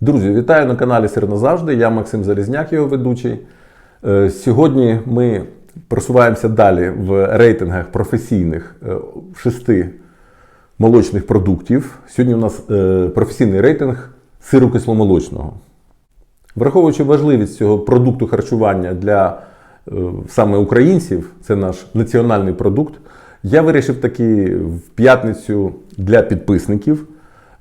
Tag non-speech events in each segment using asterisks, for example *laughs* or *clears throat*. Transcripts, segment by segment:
Друзі, вітаю на каналі Сир назавжди. Я Максим Залізняк, його ведучий. Е, Сьогодні ми просуваємося далі в рейтингах професійних е, шести молочних продуктів. Сьогодні у нас е, професійний рейтинг сиру кисломолочного. Враховуючи важливість цього продукту харчування для саме українців, це наш національний продукт, я вирішив таки в п'ятницю для підписників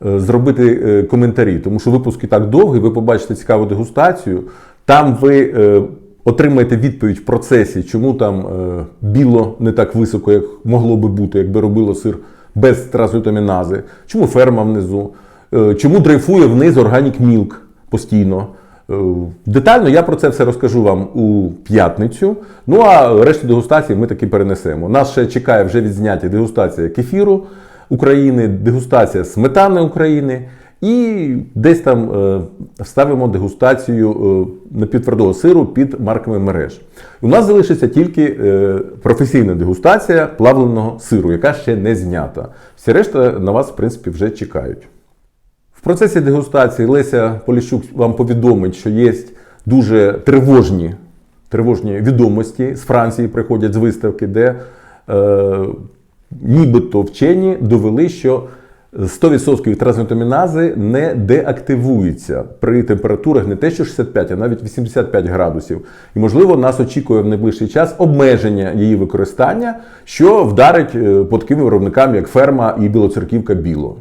зробити е, коментарі, тому що випуск і так довгий, ви побачите цікаву дегустацію. Там ви е, отримаєте відповідь в процесі, чому там е, біло не так високо, як могло би бути, якби робило сир без трансглютамінази, чому ферма внизу, е, чому дрейфує вниз органік мілк постійно. Е, Детально я про це все розкажу вам у п'ятницю. Ну а решту дегустації ми таки перенесемо. Нас ще чекає вже відзняття дегустація кефіру України, дегустація сметани України. І десь там е, вставимо дегустацію е, напівтвердого сиру під марками мереж. У нас залишиться тільки е, професійна дегустація плавленого сиру, яка ще не знята. Всі решта на вас, в принципі, вже чекають. В процесі дегустації Леся Поліщук вам повідомить, що є дуже тривожні, тривожні відомості з Франції приходять з виставки, де е, нібито вчені довели, що 100% трансглютамінази не деактивуються при температурах не те, що 65, а навіть 85 градусів. І, можливо, нас очікує в найближчий час обмеження її використання, що вдарить е, по таким виробникам, як ферма і білоцерківка біло.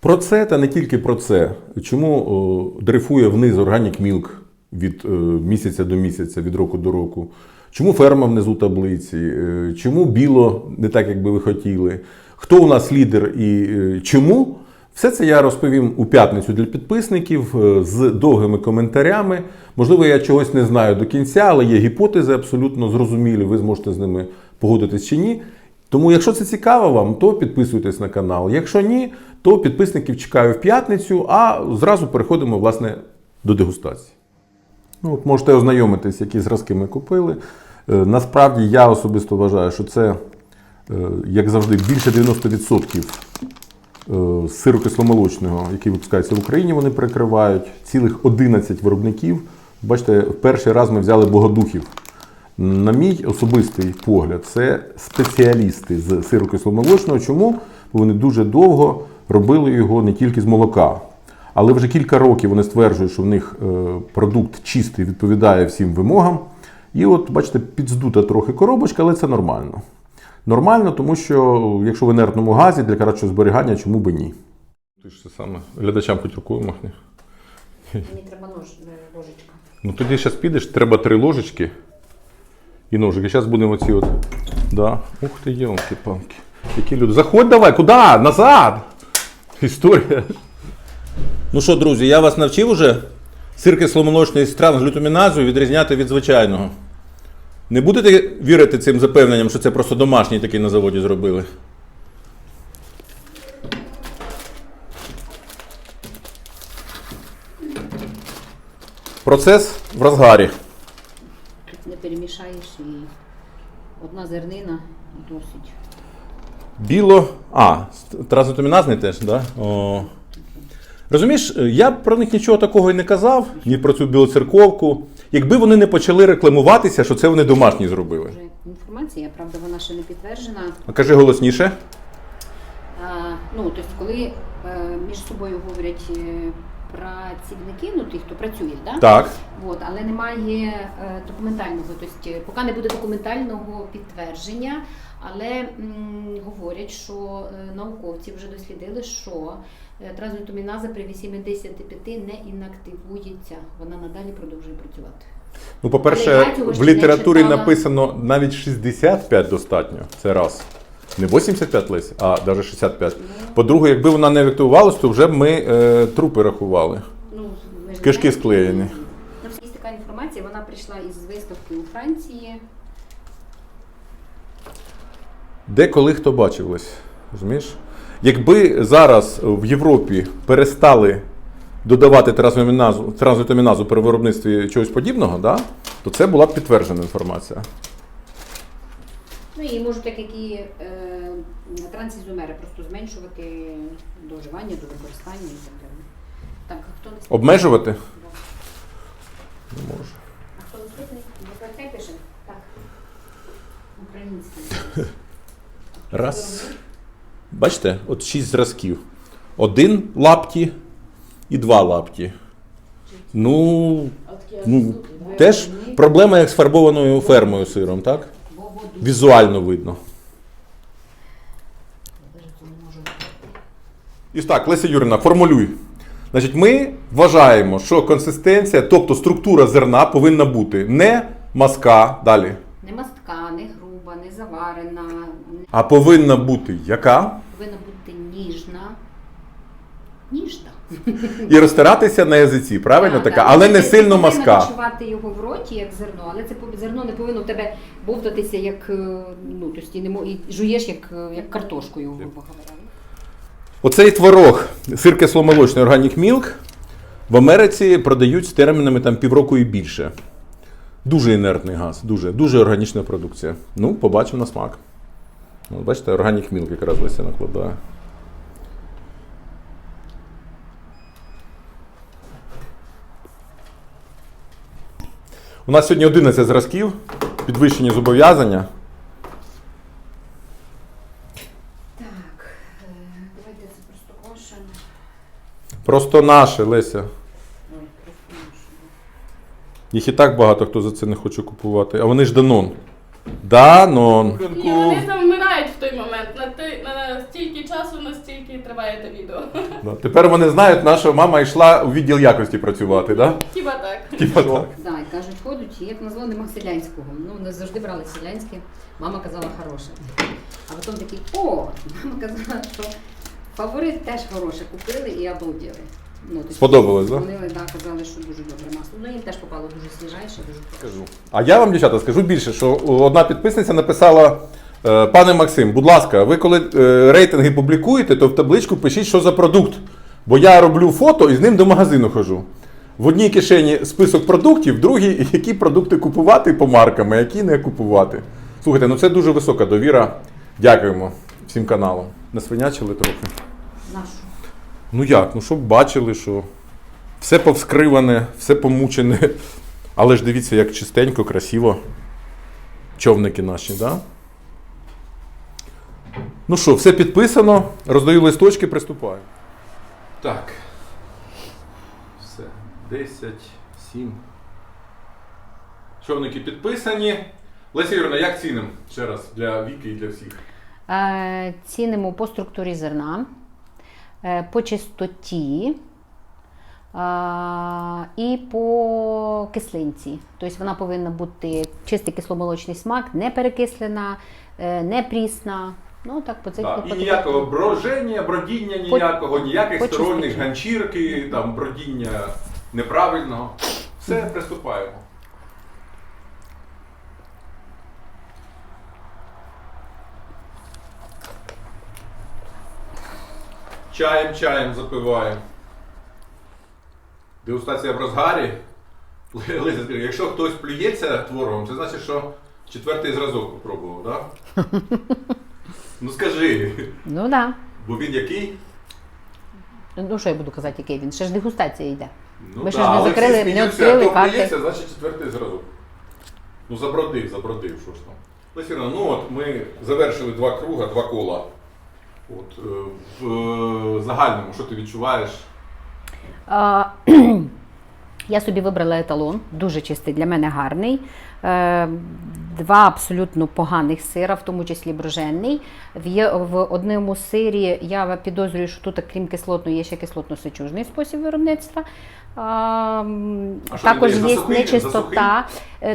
Про це та не тільки про це. Чому о, дрейфує вниз органік мілк від е, місяця до місяця, від року до року? Чому ферма внизу таблиці? Е, Чому біло не так, як би ви хотіли? Хто у нас лідер і е, чому? Все це я розповім у п'ятницю для підписників е, з довгими коментарями. Можливо, я чогось не знаю до кінця, але є гіпотези абсолютно зрозумілі. Ви зможете з ними погодитись чи ні. Тому, якщо це цікаво вам, то підписуйтесь на канал. Якщо ні, то підписників чекаю в п'ятницю, а зразу переходимо власне до дегустації. Ну, от можете ознайомитись, які зразки ми купили. Е, Насправді я особисто вважаю, що це, е, як завжди, більше 90% е, сиру кисломолочного, який випускається в Україні, вони перекривають. Цілих 11 виробників. Бачите, перший раз ми взяли богодухів. На мій особистий погляд, це спеціалісти з сиру кисломолочного. Чому? Бо вони дуже довго робили його не тільки з молока. Але вже кілька років вони стверджують, що в них е, продукт чистий, відповідає всім вимогам. І от, бачите, підздута трохи коробочка, але це нормально. Нормально, тому що якщо в інертному газі для кращого зберігання, чому би ні? Ти ж це саме глядачам хоч рукою махни. Мені треба нож, е, ложечка. Ну тоді зараз підеш, треба три ложечки і ножик. І зараз будемо ці от. Да. Ух ти, йолки палки Які люди. Заходь давай, куди? Назад! Історія. Ну що, друзі, я вас навчив уже сир кисломолочний з трансглютаміназою відрізняти від звичайного. Не будете вірити цим запевненням, що це просто домашній такий на заводі зробили? Процес в розгарі. Не перемішаєш і одна зернина досить. Біло. А, трансглютаміназний теж, так? Да? Розумієш, я про них нічого такого і не казав, ні про цю білоцерковку, якби вони не почали рекламуватися, що це вони домашні зробили. Інформація, правда, вона ще не підтверджена. А кажи голосніше. А, ну, тобто, коли е, між собою говорять е, працівники, ну ті, хто працює, да? Так. От, але немає е, документального, тобто, е, поки не буде документального підтвердження, але м, говорять, що е, науковці вже дослідили, що е, трансглютаміназа при 85 не інактивується, вона надалі продовжує працювати. Ну, по-перше, в літературі читала. написано навіть 65 достатньо. Це раз. Не 85 лись, а навіть 65. По-друге, якби вона не активувалась, то вже б ми е, трупи рахували. Ну, Кишки склеєні. Ну, є така інформація, вона прийшла із виставки у Франції. Де коли хто бачив ось, розумієш? Якби зараз в Європі перестали додавати трансглютаміназу при виробництві чогось подібного, да, то це була б підтверджена інформація. Ну і можуть так, як і е, трансізомери, просто зменшувати до вживання, до використання і так далі. Так, хто не. Обмежувати? Не можу. А хто наступний? Хай пише. Так. Український. *laughs* Раз. Бачите, от шість зразків. Один лапті і два лапті. Ну, ну теж проблема як з фарбованою фермою сиром, так? Візуально видно. І так, Леся Юрівна, формулюй. Значить, ми вважаємо, що консистенція, тобто структура зерна повинна бути не маска далі, Не мастка, не груба, не заварена, а повинна бути яка? повинна бути ніжна. Ніжна. І розтиратися на язиці, правильно Так, така, так. але не Ти сильно повинна маска. відчувати його в роті, як зерно, але це пов- зерно не повинно в тебе бовтатися, як е, ну, тобто, не мо- і жуєш як, е, як картошкою, грубо говоря. Оцей творог, сир кисломолочний Organic Milk, в Америці продають з термінами там півроку і більше. Дуже інертний газ, дуже, дуже органічна продукція. Ну, побачимо на смак. Ну, бачите, Organic Milk якраз Леся накладає. У нас сьогодні 11 зразків, підвищені зобов'язання. Так, е, давайте це просто кошен. Просто наше, Леся. Їх і так багато хто за це не хоче купувати. А вони ж Данон. Данон. І вони там вмирають в той момент. На, ти, на стільки часу, настільки триває те відео. *laughs* Да. Тепер вони знають, наша мама йшла у відділ якості працювати, да? Хіба так? Типа так. Да, і кажуть, ходять, як назвали нема селянського. Ну, вони завжди брали селянське, мама казала хороше. А потім такий, о, мама казала, що фаворит теж хороше, купили і обалділи. Ну, тобто Сподобалось, да? Вони да, казали, що дуже добре масло. Ну, їм теж попало дуже свіжайше, дуже Скажу. А я вам, дівчата, скажу більше, що одна підписниця написала. е, Пане Максим, будь ласка, ви коли е, рейтинги публікуєте, то в табличку пишіть, що за продукт. Бо я роблю фото і з ним до магазину хожу. В одній кишені список продуктів, в другій, *laughs* які продукти купувати по маркам, а які не купувати. Слухайте, ну це дуже висока довіра. Дякуємо всім каналам. Насвинячили трохи. нашу. Ну як? Ну щоб бачили, що все повскриване, все помучене. Але ж дивіться, як чистенько, красиво. Човники наші, да? Ну що, все підписано. Роздаю листочки, приступаю. Так. Все. 10, 7. Човники підписані. Леся Юрівна, як ціним? Ще раз для Віки і для всіх. Е, цінимо по структурі зерна, по чистоті е, і по кислинці. Тобто вона повинна бути чистий кисломолочний смак, не перекислена, е, не прісна. Ну так по цих Так, по і ніякого броження, бродіння ніякого, ніяких по сторонніх ганчірки, там бродіння неправильного. Все, приступаємо. Чаєм, чаєм запиваємо. Дегустація в розгарі. Якщо хтось плюється творогом, це значить, що четвертий зразок попробував, так? *laughs* Ну скажи, Ну так. Да. бо він який? Ну що я буду казати, який він? Ще ж дегустація йде. Ну, Ми да, ще ж не закрили, не відкрили карти. плюється, значить четвертий зразок. Ну забродив, забродив, що ж там. Леся Івановна, ну от ми завершили два круга, два кола. От, е, в е, загальному, що ти відчуваєш? *clears throat* Я собі вибрала еталон, дуже чистий, для мене гарний. Е, Два абсолютно поганих сира, в тому числі броженний. В, є- в одному сирі я підозрюю, що тут, крім кислотного, є ще кислотно-сечужний спосіб виробництва. А, А також є нечистота,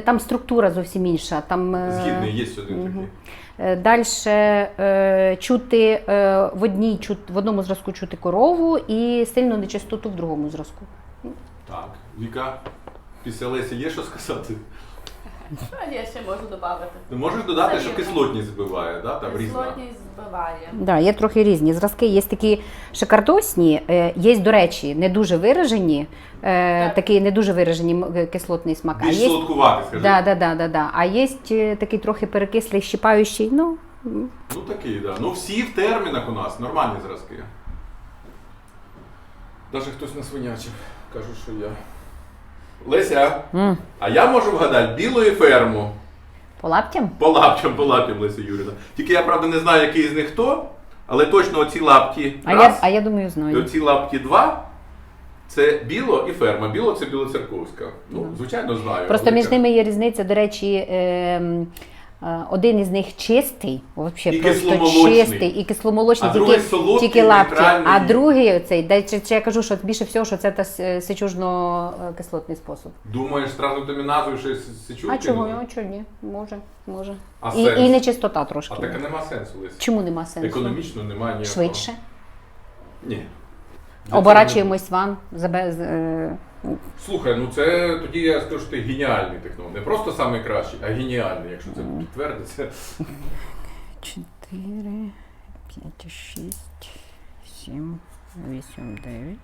там структура зовсім інша. Там, Згідний, є один такий. Далі е, чути е, в одній в одному зразку чути корову і сильну нечистоту в другому зразку. Так, Віка, після Лесі є що сказати? Що я ще можу додати? Ти можеш додати, що кислотність збиває, да? там різна. Кислотність збиває. Да, є трохи різні зразки. Є такі шикардосні, е, є, до речі, не дуже виражені, е, Так. такий не дуже виражені м- е, кислотний смак. Більш є, солодкувати, скажи. да, да, да, да, да. а є е, такий трохи перекислий, щипаючий. Ну. Ну такий, да. Ну всі в термінах у нас, нормальні зразки. Даже хтось насвинячив. Кажу, що я. Леся, а я можу вгадати білої і ферму. По лаптям? По лаптям, по лаптям, Леся Юріна. Тільки я, правда, не знаю, який з них хто, але точно оці лапті А раз, я, а я думаю, і знаю. оці лапті два. Це біло і ферма. Біло це білоцерковська. Ну, звичайно, знаю. Просто між ними є різниця, до речі. ем, Один із них чистий, взагалі просто чистий і кисломолочний, А другий солодкий, тільки лапті. А другий оцей, де чи, чи я кажу, що більше всього, що це та сечужно-кислотний спосіб. Думаєш, одразу доміназою щось сечу? А чого? А чого ні? Може, може. А і, сенс? і нечистота трошки. А таке нема сенсу, Леся. Чому нема сенсу? Економічно немає ніякого. Швидше. Ні. Оборачуємось вам. забе- з- е, Слухай, ну це тоді я скажу, що ти геніальний технолог. Не просто найкращий, а геніальний, якщо це підтвердиться. 4, 5, 6, 7, 8, 9.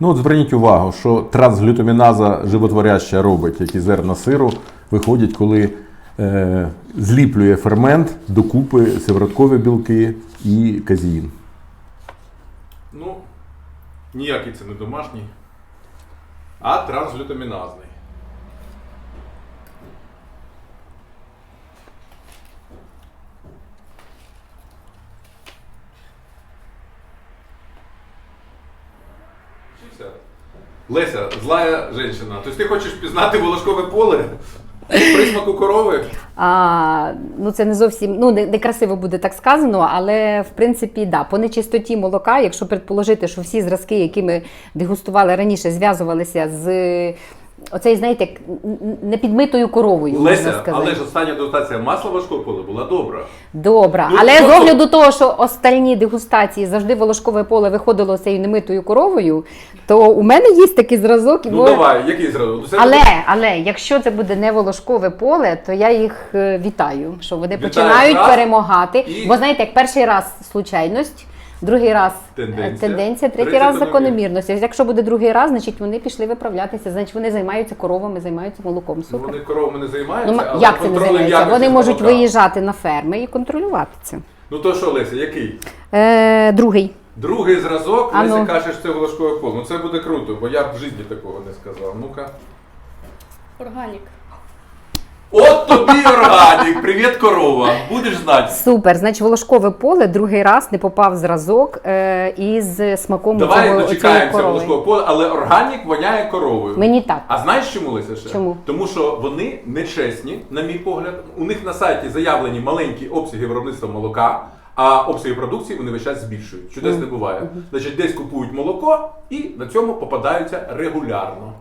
Ну, от зверніть увагу, що трансглютаміназа животворяща робить, які зерна сиру виходять, коли е, зліплює фермент докупи сивороткові білки і казеїн. Ну, ніякий це не домашній, а трансглютаміназний. Леся, злая жінка. Тобто ти хочеш пізнати волошкове поле? Присмаку корови? А, ну це не зовсім ну не, не красиво буде так сказано, але в принципі да, по нечистоті молока, якщо предположити, що всі зразки, які ми дегустували раніше, зв'язувалися з оцей, знаєте, як н- н- непідмитою коровою, можна Леся, сказати. але ж остання дегустація масла важкого поля була добра. Добре, Ну, але з просто- огляду того, що остальні дегустації завжди волошкове поле виходило цією немитою коровою, то у мене є такий зразок. і Ну мо- давай, який зразу? Це Але, але якщо це буде не волошкове поле, то я їх е, вітаю, що вони Вітаєш починають раз, перемагати. і- Бо знаєте, як перший раз случайність, другий раз е, Тенденція, тенденція третій третій раз закономірність. закономірність. Якщо буде другий раз, значить вони пішли виправлятися, значить вони займаються коровами, займаються молоком. Ну, Супер. вони коровами не займаються, Ну, але як це не займаються? Вони можуть молока. виїжджати на ферми і контролювати це. Ну то що, Леся, який? Е, другий. Другий зразок, А Леся ну. каже, що це волошкове поле. Ну це буде круто, бо я б в житті такого не сказав. Ну-ка. Органік. От тобі органік! Привіт, корова! Будеш знати. Супер. Значить, волошкове поле другий раз не попав зразок е, із смаком Давай цього- цієї дочекаємося корови. волошкового поля, але органік воняє коровою. Мені так. А знаєш чому Леся ще? Чому? Тому що вони нечесні, на мій погляд. У них на сайті заявлені маленькі обсяги виробництва молока, а обсяги продукції вони весь час збільшують. Чудес не буває. Значить, десь купують молоко і на цьому попадаються регулярно.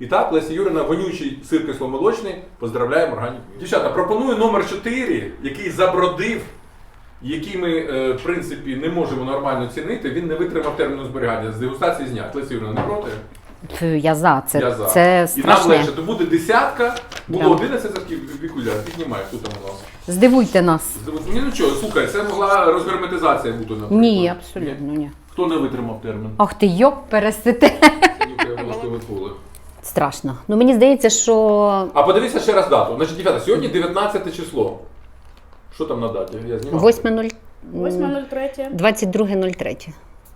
І так, Леся Юрина, вонючий сир кисломолочний, поздравляємо органік. Дівчата, пропоную номер 4, який забродив, який ми, е, в принципі, не можемо нормально цінити. Він не витримав терміну зберігання. З дегустації знят. Леся Юрина, не проти? Фу, Я за це. Я за. Це І нам страшне. легше, то буде десятка, було Да. 11 зразків вікуля, піднімай, хто там у нас. Здивуйте нас. Ні, ну чого, слухай, це могла розгерметизація бути, наприклад. Ні, абсолютно ні. Хто не витримав термін? Ах ти йоп, пересите. Нюхає волоскове поле. Страшно. Ну мені здається, що А подивися ще раз дату. Значить, дівчата, сьогодні 19 число. Що там на даті? Я знімав. 8.0... 8.03. 22.03.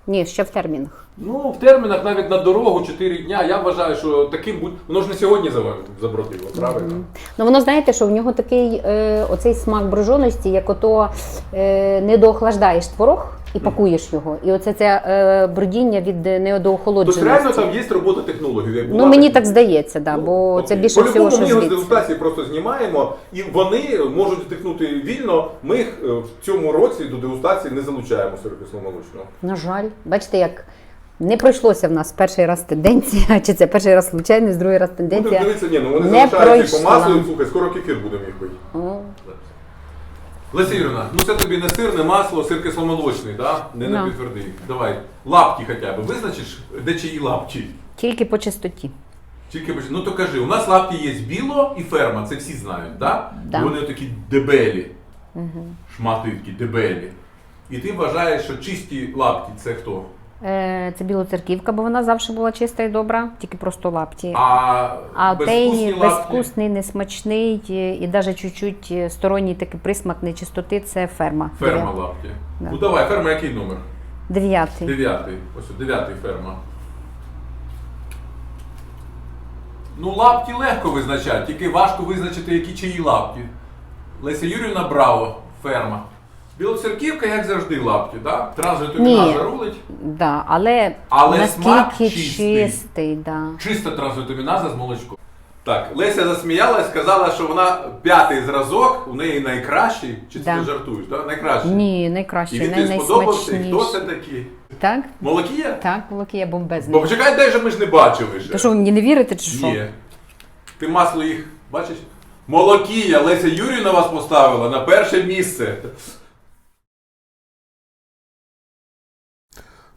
Ні, ще в термінах. Ну, в термінах навіть на дорогу 4 дня. Я вважаю, що таким будь. Воно ж не сьогодні за- забродило, правильно? Ну воно знаєте, що в нього такий е, оцей смак броженості, як ото е, не доохлаждаєш творог і пакуєш його. І оце це е, бродіння від Тобто неодоохолодженості. реально там є робота технологів. як Ну мені так здається, да, Ну, бо окей. це більше По-любому всього, що ми його з звідси. дегустації просто знімаємо, і вони можуть вдихнути вільно. Ми їх е, в цьому році до дегустації не залучаємо сирокисломолочного. На жаль, бачите, як не пройшлося в нас перший раз тенденція, *laughs* чи це перший раз случайність, другий раз Будемо тенденція. дивитися, ні, ну вони не залишаються по пройшла. слухай, скоро кефір будемо їх пити. О, Леся Юрівна, ну це тобі не сир, не масло, сир кисломолочний, да? не Да. на підтверди. Давай, лапті хоча б, визначиш, де чиї лапті? Тільки по чистоті. Тільки поч- ну то кажи, у нас лапті є біло і ферма, це всі знають, да? Да. І Вони такі дебелі, шмати такі дебелі. І ти вважаєш, що чисті лапті це хто? Е, Це білоцерківка, бо вона завжди була чиста і добра, тільки просто лапті. А, А безвкусні безвкусний, несмачний е, і навіть чуть-чуть е, сторонній такий присмак нечистоти це ферма. Ферма лапті. Да. Ну давай, ферма який номер? Дев'ятий. Дев'ятий. Ось дев'ятий ферма. Ну, лапті легко визначати, тільки важко визначити, які чиї лапті. Леся Юрівна Браво, ферма. Білоцерківка, як завжди, лапті? Да? Транзитоміназа Ні. рулить. Да, але, Але смак наскільки чистий. чистий, да. Чиста транзитоміназа з молочком. Так, Леся засміялась, сказала, що вона п'ятий зразок, у неї найкращий. Чи це Да. ти жартуєш? Да? Найкращий. Ні, І найкраще, він най- тобі сподобався, і хто це найсмачніший. такі? Так? Молокія? Так, бомбезний. Бо почекай, де ж ми ж не бачили ще. То що, ви мені не вірите чи що? Ні. Ти масло їх бачиш? Молокія, Леся Юрівна вас поставила на перше місце.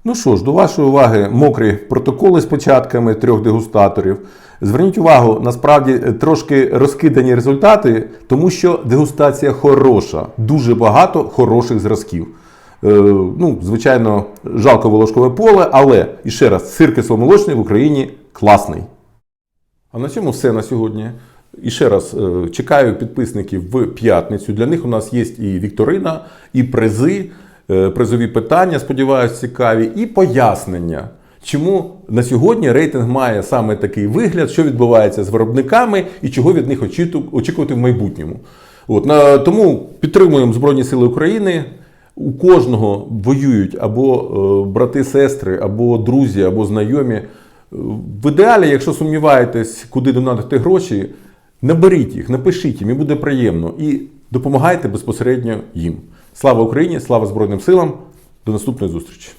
Ну що ж, до вашої уваги мокрі протоколи з початками трьох дегустаторів. Зверніть увагу, насправді е, трошки розкидані результати, тому що дегустація хороша, дуже багато хороших зразків. Е, ну, звичайно, жалко волошкове поле, але і ще раз, сир кисломолочний в Україні класний. А на цьому все на сьогодні. І ще раз е, чекаю підписників в п'ятницю. Для них у нас є і вікторина, і призи, призові питання, сподіваюся, цікаві, і пояснення. Чому на сьогодні рейтинг має саме такий вигляд, що відбувається з виробниками і чого від них очікувати в майбутньому. От, на, тому підтримуємо Збройні Сили України. У кожного воюють або е, брати-сестри, або друзі, або знайомі. Е, В ідеалі, якщо сумніваєтесь, куди донатити гроші, наберіть їх, напишіть їм, і буде приємно. І допомагайте безпосередньо їм. Слава Україні! Слава Збройним силам! До наступної зустрічі!